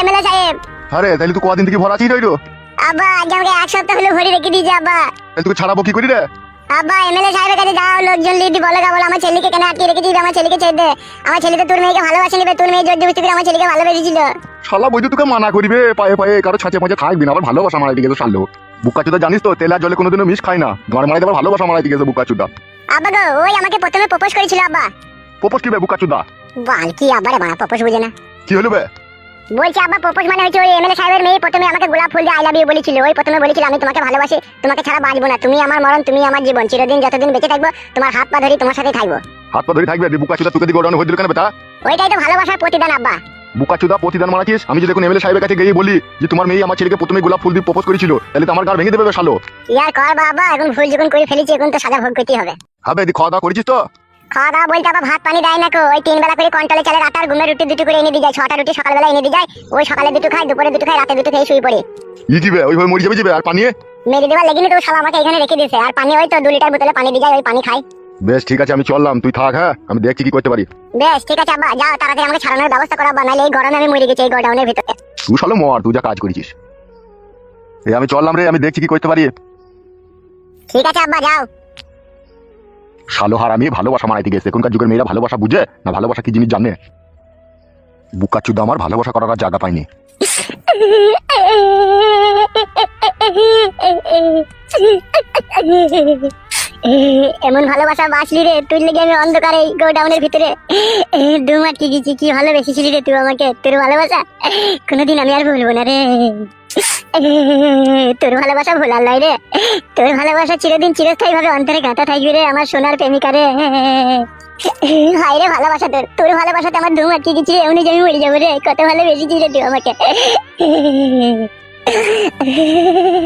MLA সাহেব। আরে তাহলে তুই কদিন থেকে ভরা আছিস রইল আজকে আমাকে এক সপ্তাহ হলো ভরি রেখে দিয়েছে আব্বা। তাহলে তোকে ছাড়াবো কি করি রে? আব্বা এমএলএ সাহেবের কাছে যাও লোকজন লিডি বলে গা বলো আমার ছেলেকে কেন আটকে রেখে দিবি? আমার ছেলেকে ছেড়ে দে। আমার ছেলে তো তোর মেয়েকে ভালোবাসে নিবে তোর মেয়ে জোর জবরদস্তি করে আমার ছেলেকে ভালোবেসেছিল। শালা বৈদ্য তোকে মানা করিবে পায়ে পায়ে কারও ছাঁচে মাঝে থাকবি না আবার ভালোবাসা মারাই দিকে শালো। বুকা চুদা জানিস তো তেল জলে কোনোদিনও মিশ খায় না। গান মারাই আবার ভালোবাসা মারাই দিকে বুকা চুদা আব্বা গো ওই আমাকে প্রথমে প্রপোজ করেছিল আব্বা। পোপস কি বে বুকা চুদা বাল কি আব্বা রে বাবা প্রপোজ বুঝে না। কি হলো বে? বলছি আব্বা প্রপোজ মানে হচ্ছে ওই এমএলএ সাহেবের মেয়ে প্রথমে আমাকে গোলাপ ফুল দিয়ে আই লাভ ইউ বলেছিল। ওই প্রথমে বলেছিল আমি তোমাকে ভালোবাসি তোমাকে ছাড়া বাঁচবো না। তুমি আমার মরণ তুমি আমার জীবন। চিরদিন যতদিন বেঁচে থাকব তোমার হাত পা ধরি তোমার সাথেই থাকব। হাত পা ধরে থাকবে? দিয়ে বুকা চুদা তোকে দিকে ওড়ানো হয়ে দিল কেন বেটা? ওইটাই তো ভালোবাসার প্রতিদান আব্বা। বুকা চুদা প্রতিদান মারাছিস আমি যদি এখন এমএলএ সাহেবের কাছে গিয়ে বলি যে তোমার মেয়ে আমার ছেলেকে প্রথমে গোলাপ ফুল দিয়ে প্রপোজ করেছিল তাহলে তো আমার গাড় ভেঙে দেবে শালো। ইয়ার কর বাবা এখন ভুল যখন করে ফেলেছি এখন তো সাজা ভোগ করতেই হবে। হবে দি খাওয়া দাওয়া করেছিস তো? খাওয়া দাওয়া বলতে আবার ভাত পানি দেয় না কো। ওই তিন বেলা করে কন্ট্রোলে চালের আটার ঘুমের রুটি দুটো করে এনে দিয়ে যায়। ছটা রুটি সকালবেলা এনে দিয়ে যায়। ওই সকালে দুটো খাই দুপুরে দুটো খাই রাতে দুটো খেয়ে শুয়ে পড়ি। ই কি বে ওইভাবে মরে যাবে যাবে আর পানিয়ে মেরে দেওয়ার লেগিনি তো শালা আমাকে এখানে রেখে দিয়েছে। আর পানি ওই তো দু লিটার বোতলে পানি দিয়ে যায় ওই পানি খাই বেশ ঠিক আছে আমি চললাম। তুই থাক হ্যাঁ? আমি দেখছি কি করতে পারি। বেশ ঠিক আছে আব্বা যাও তাড়াতাড়ি আমাকে ছাড়ানোর ব্যবস্থা করা বানালে এই গরমে আমি মরে গেছি এই গোডাউনের ভিতরে। তুই শালো মর তুই যা কাজ করেছিস। এই আমি চললাম রে আমি দেখছি কি করতে পারি। ঠিক আছে আব্বা যাও। শালো হার আমি ভালোবাসা মারাইতে গেছে। এখনকার যুগের মেয়েরা ভালোবাসা বুঝে? না, ভালোবাসা কি জিনিস জানে? বুকা চুদা আমার ভালোবাসা করার জায়গা পাইনি। এমন ভালোবাসা বাঁচলি রে তুই লেগে আমি অন্ধকারে গোডাউনের ভিতরে। দু মাটকে গেছি কি ভালোবেসেছিলি রে তুই আমাকে? তোর ভালোবাসা? কোনোদিন আমি আর ভুলবো না রে। তোর ভালোবাসা ভোলার লাই রে। তোর ভালোবাসা চিরদিন চিরস্থায়ী ভাবে অন্তরে গাঁথা থাকবি রে আমার সোনার প্রেমিকা রে হাই রে ভালোবাসা তোর। তোর ভালোবাসাতে আমার ধুম আটকে গেছি এমনি আমি মরে যাব রে। কত ভালোবেসেছিস রে তুই আমাকে।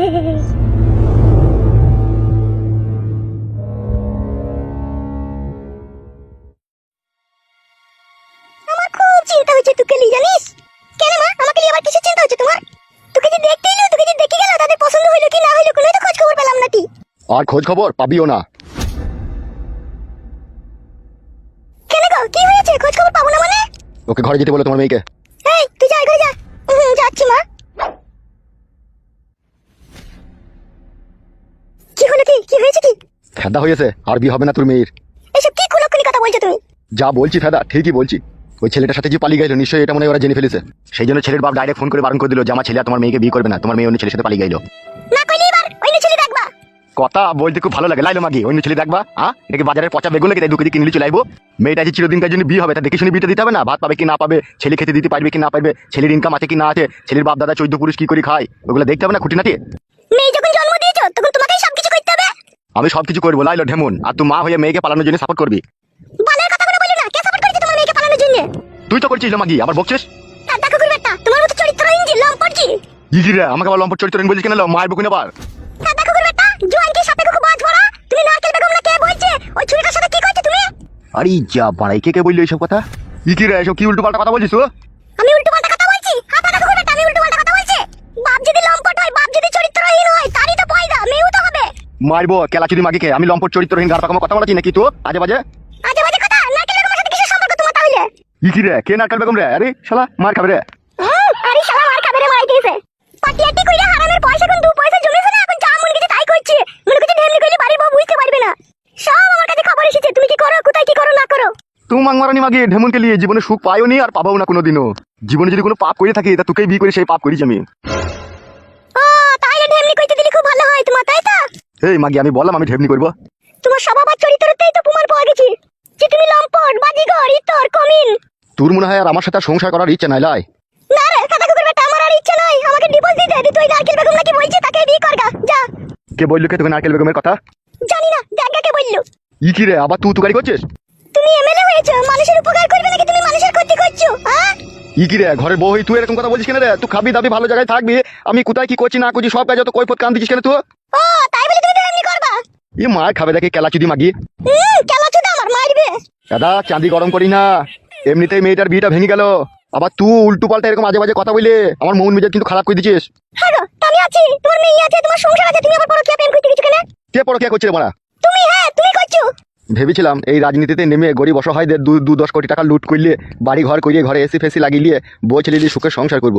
আর খোঁজ খবর পাবিও না। কেন গো? কি হয়েছে? খোঁজ খবর পাবো না মানে? ওকে ঘরে যেতে বলো তোমার মেয়েকে। এই তুই যা ঘরে যা। যাচ্ছি মা। কি হলো কি? কি হয়েছে কি? ফেদা হয়েছে আর বিয়ে হবে না তোর মেয়ের। এসব কি কথা বলছো তুমি? যা বলছি ফেদা ঠিকই বলছি। ওই ছেলেটার সাথে যে পালিয়ে গেল নিশ্চয়ই এটা মনে হয় ওরা জেনে ফেলেছে। সেই জন্য ছেলের বাপ ডাইরেক্ট ফোন করে বারণ করে দিল যে আমার ছেলে আর তোমার মেয়েকে বিয়ে করবে না তোমার মেয়ে অন্য ছেলের সাথে পালিয়ে গেল। কথা বলতে খুব ভালো লাগে। লাইলো মাগি অন্য ছেলে দেখবা হ্যাঁ এটাকে বাজারে পচা বেগুন লেগে দু কেজি কিনলে চলে আইবো। মেয়েটা যে চিরদিনকার জন্য বিয়ে হবে তা দেখে শুনে বিয়েটা দিতে হবে না? ভাত পাবে কি না পাবে? ছেলে খেতে দিতে পারবে কি না পারবে? ছেলের ইনকাম আছে কি না আছে? ছেলের বাপ দাদা চৈদ্দ পুরুষ কি করে খায়? ওগুলো দেখতে হবে না খুঁটিনাটি? মেয়ে যখন জন্ম দিয়েছ তখন তোমাকেই সবকিছু করতে হবে। আমি সবকিছু করব লাইলো ঢেমন। আর তুই মা হয়ে মেয়েকে পালানোর জন্য সাপোর্ট করবি। বালের কথা বলো না কে সাপোর্ট করেছে তোমার মেয়েকে পালানোর জন্য? তুই তো করছিস মাগি আবার বকছিস? দাদা কুকুর বেটা তোমার মতো চরিত্রহীন যে লম্পট কি ইজি আমাকে আবার লম্পট চরিত্র বলছিস কেন মায়ের বুকুন আবার। জোয়ান কি সাপে বাজ ভরা তুমি নারকেল বেগম না কে বলছে? ওই ছুরিটার সাথে কি করছ তুমি? আরে যা বাড়াই কে কে বললি এইসব কথা? ইকি রে এসব কি উল্টো পাল্টা কথা বলছিস তো আমি উল্টো পাল্টা কথা বলছি? হ্যাঁ দাদা বেটা আমি উল্টো পাল্টা কথা বলছি। বাপ যদি লম্পট হয় বাপ যদি চরিত্রহীন হয় তারই তো পয়দা মেয়েও তো হবে। মারবো কেলাচুরি মাগিকে আমি লম্পট চরিত্রহীন গার পাকামো কথা বলাছি নাকি তো? আজে বাজে? আজে বাজে কথা? নারকেল বেগমের সাথে কিসের সম্পর্ক তোমার তাহলে? ইকি রে কে নারকেল বেগম রে? আরে শালা মার খাবে রে। হুম, আরে শালা মার খাবে রে মারাই দিয়েছে। পাটি আটি কইরা হারামের পয়সা কোন দু পয়সা জমেছে না এখন যা মন গেছে তাই করছে মনে করছে ঢেমনি কইলে বাড়ির বউ বুঝতে পারবে না সব আমার কাছে খবর এসেছে তুমি কি করো কোথায় কি করো। তুমি মাংমারানি মাগি ঢেমনকে লিয়ে জীবনে সুখ পাইও নি আর পাবাও না কোনোদিনও। জীবনে যদি কোনো পাপ করে থাকি তা তোকেই বিয়ে করে সেই পাপ করিস আমি। ও তাইলে ঢেমনি কইতে দিলে খুব ভালো হয় তোমার তাই তো? এই মাগি আমি বললাম আমি ঢেমনি করব। তোমার স্বভাব আর চরিত্রতেই তো প্রমাণ পাওয়া গেছে। যে তুমি লম্পট বাজিঘর ইতর কমিন। তোর মনে হয় আর আমার সাথে সংসার করার ইচ্ছে নাই লাই? না রে কাদা কুকুর বেটা আমার আর ইচ্ছে নাই। আমাকে ডিভোর্স দিয়ে দে তুই নারকেল বেগম নাকি বলছে তাকে বিয়ে করগা যা। কে বলল কে তোকে নারকেল বেগমের কথা? জানি না জায়গাকে বলল। ইকি রে আবার তুই তুকারি করছিস? তুমি এমএলএ হয়েছো মানুষের উপকার করবে নাকি তুমি মানুষের ক্ষতি করছ হ্যাঁ? ইকি রে বউ হই তুই এরকম কথা বলছিস কেন রে? তুই খাবি দাবি ভালো জায়গায় থাকবি আমি কোথায় কি করছি না করছি সব কাজ তো কৈফত কান দিচ্ছিস কেন তুই? ও তাই বলে তুমি এমনি করবা? ই মার খাবে দেখে কেলাচুদি মাগি। হুম কেলা চুদা আমার মারবে। দাদা চাঁদি গরম করি না। এমনিতেই মেয়েটার বিয়েটা ভেঙে গেল। আবার তুই উল্টো পাল্টা এরকম আজে বাজে কথা বলে আমার মন মেজাজ কিন্তু খারাপ করে দিছিস হ্যাঁ আমি আছি তোমার মেয়ে আছে তোমার সংসার আছে তুমি আবার পরকিয়া প্রেম করতে গেছো কেন? কে পড়ো কে করছে রে মারা তুমি ভেবেছিলাম এই রাজনীতিতে নেমে গরিব অসহায়দের দু দু দশ কোটি টাকা লুট করলে বাড়ি ঘর করিয়ে ঘরে এসি ফেসি লাগিয়ে বউ ছেলে দিয়ে সুখে সংসার করব।